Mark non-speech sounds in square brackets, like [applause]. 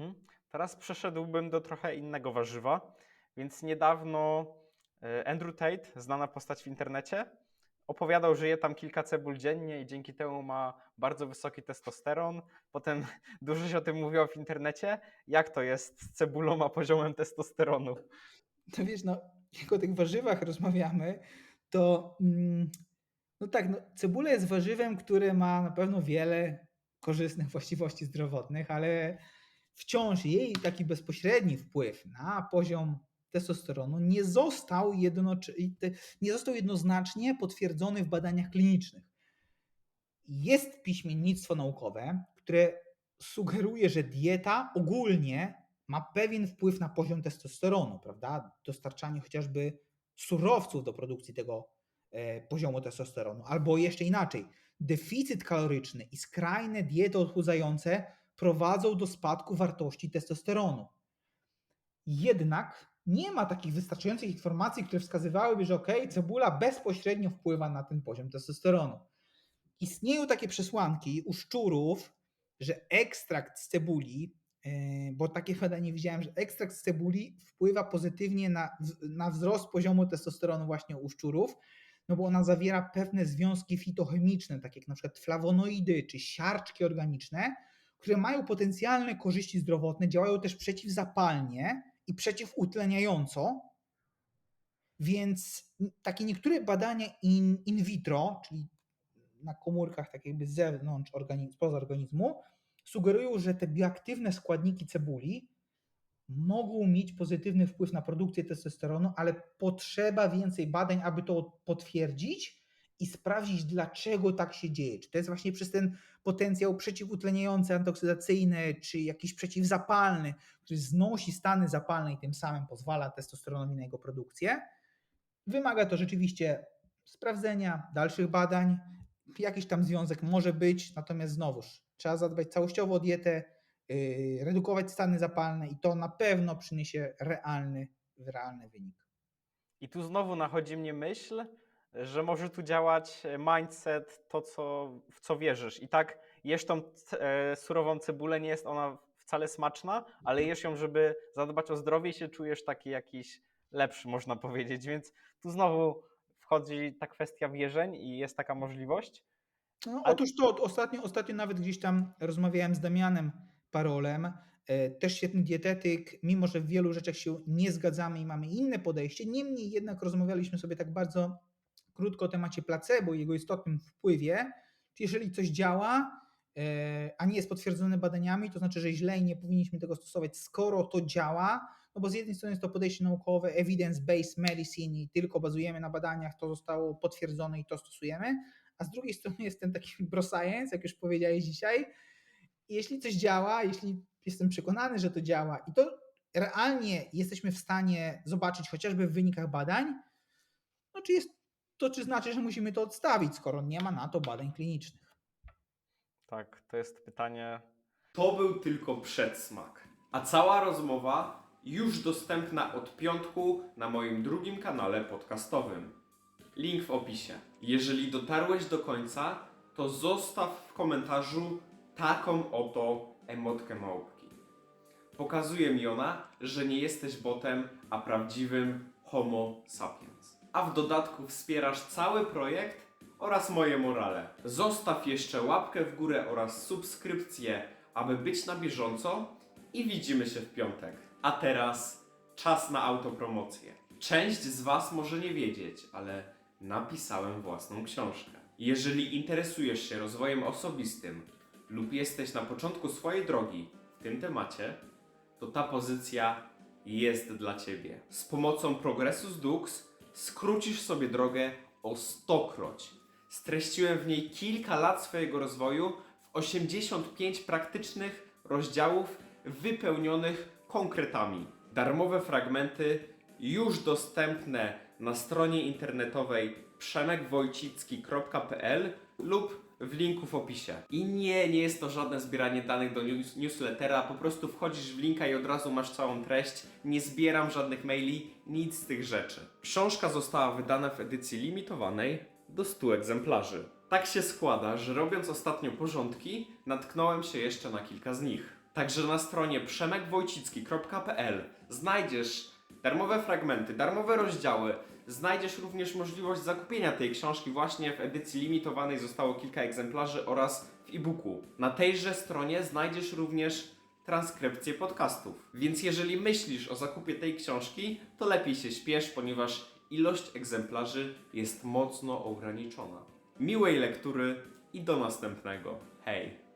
Mhm. Teraz przeszedłbym do trochę innego warzywa. Więc niedawno e, Andrew Tate, znana postać w internecie, opowiadał, że je tam kilka cebul dziennie i dzięki temu ma bardzo wysoki testosteron. Potem [laughs] dużo się o tym mówiło w internecie. Jak to jest z cebulą a poziomem testosteronu? To wiesz, no, jak o tych warzywach rozmawiamy, to mm, no tak, no, cebula jest warzywem, które ma na pewno wiele korzystnych [laughs] właściwości zdrowotnych, ale wciąż jej taki bezpośredni wpływ na poziom testosteronu nie został, nie został jednoznacznie potwierdzony w badaniach klinicznych. Jest piśmiennictwo naukowe, które sugeruje, że dieta ogólnie ma pewien wpływ na poziom testosteronu, prawda? Dostarczanie chociażby surowców do produkcji tego e, poziomu testosteronu, albo jeszcze inaczej, deficyt kaloryczny i skrajne diety odchudzające prowadzą do spadku wartości testosteronu. Jednak nie ma takich wystarczających informacji, które wskazywałyby, że ok, cebula bezpośrednio wpływa na ten poziom testosteronu. Istnieją takie przesłanki u szczurów, że ekstrakt z cebuli, e, bo takie badanie widziałem, że ekstrakt z cebuli wpływa pozytywnie na, na wzrost poziomu testosteronu właśnie u szczurów, no bo ona zawiera pewne związki fitochemiczne, takie jak na przykład flawonoidy czy siarczki organiczne, które mają potencjalne korzyści zdrowotne, działają też przeciwzapalnie i przeciwutleniająco. Więc takie niektóre badania in, in vitro, czyli na komórkach tak jakby z zewnątrz organizmu, spoza organizmu, sugerują, że te bioaktywne składniki cebuli mogą mieć pozytywny wpływ na produkcję testosteronu, ale potrzeba więcej badań, aby to potwierdzić i sprawdzić, dlaczego tak się dzieje. Czy to jest właśnie przez ten potencjał przeciwutleniający, antoksydacyjny, czy jakiś przeciwzapalny, który znosi stany zapalne i tym samym pozwala testosteronowi na jego produkcję. Wymaga to rzeczywiście sprawdzenia, dalszych badań. Jakiś tam związek może być, natomiast znowuż trzeba zadbać całościowo o dietę, yy, redukować stany zapalne i to na pewno przyniesie realny, realny wynik. I tu znowu nachodzi mnie myśl, że może tu działać mindset, to co, w co wierzysz. I tak jesz tą e, surową cebulę, nie jest ona wcale smaczna, ale jesz ją, żeby zadbać o zdrowie i się czujesz taki jakiś lepszy, można powiedzieć. Więc tu znowu wchodzi ta kwestia wierzeń i jest taka możliwość. No, otóż to ostatnio, ostatnio nawet gdzieś tam rozmawiałem z Damianem Parolem, e, też świetny dietetyk, mimo że w wielu rzeczach się nie zgadzamy i mamy inne podejście, niemniej jednak rozmawialiśmy sobie tak bardzo krótko o temacie placebo i jego istotnym wpływie. Jeżeli coś działa, e, a nie jest potwierdzone badaniami, to znaczy, że źle i nie powinniśmy tego stosować, skoro to działa, no bo z jednej strony jest to podejście naukowe, evidence-based medicine i tylko bazujemy na badaniach, to zostało potwierdzone i to stosujemy, a z drugiej strony jest ten taki bro science, jak już powiedziałeś dzisiaj. Jeśli coś działa, jeśli jestem przekonany, że to działa i to realnie jesteśmy w stanie zobaczyć chociażby w wynikach badań, no czy jest to czy znaczy, że musimy to odstawić, skoro nie ma na to badań klinicznych. Tak, to jest pytanie. To był tylko przedsmak. A cała rozmowa już dostępna od piątku na moim drugim kanale podcastowym. Link w opisie. Jeżeli dotarłeś do końca, to zostaw w komentarzu taką oto emotkę małpki. Pokazuje mi ona, że nie jesteś botem, a prawdziwym Homo sapiens. A w dodatku wspierasz cały projekt oraz moje morale. Zostaw jeszcze łapkę w górę oraz subskrypcję, aby być na bieżąco i widzimy się w piątek. A teraz czas na autopromocję. Część z Was może nie wiedzieć, ale napisałem własną książkę. Jeżeli interesujesz się rozwojem osobistym lub jesteś na początku swojej drogi w tym temacie, to ta pozycja jest dla Ciebie. Z pomocą Progressus Dux skrócisz sobie drogę o stokroć. Streściłem w niej kilka lat swojego rozwoju w 85 praktycznych rozdziałów wypełnionych konkretami. Darmowe fragmenty już dostępne na stronie internetowej przemekwojcicki.pl lub w linku w opisie. I nie, nie jest to żadne zbieranie danych do news newslettera, po prostu wchodzisz w linka i od razu masz całą treść. Nie zbieram żadnych maili, nic z tych rzeczy. Książka została wydana w edycji limitowanej do 100 egzemplarzy. Tak się składa, że robiąc ostatnio porządki, natknąłem się jeszcze na kilka z nich. Także na stronie przemekwojcicki.pl znajdziesz darmowe fragmenty, darmowe rozdziały. Znajdziesz również możliwość zakupienia tej książki właśnie w edycji limitowanej, zostało kilka egzemplarzy oraz w e-booku. Na tejże stronie znajdziesz również transkrypcję podcastów. Więc jeżeli myślisz o zakupie tej książki, to lepiej się śpiesz, ponieważ ilość egzemplarzy jest mocno ograniczona. Miłej lektury i do następnego. Hej!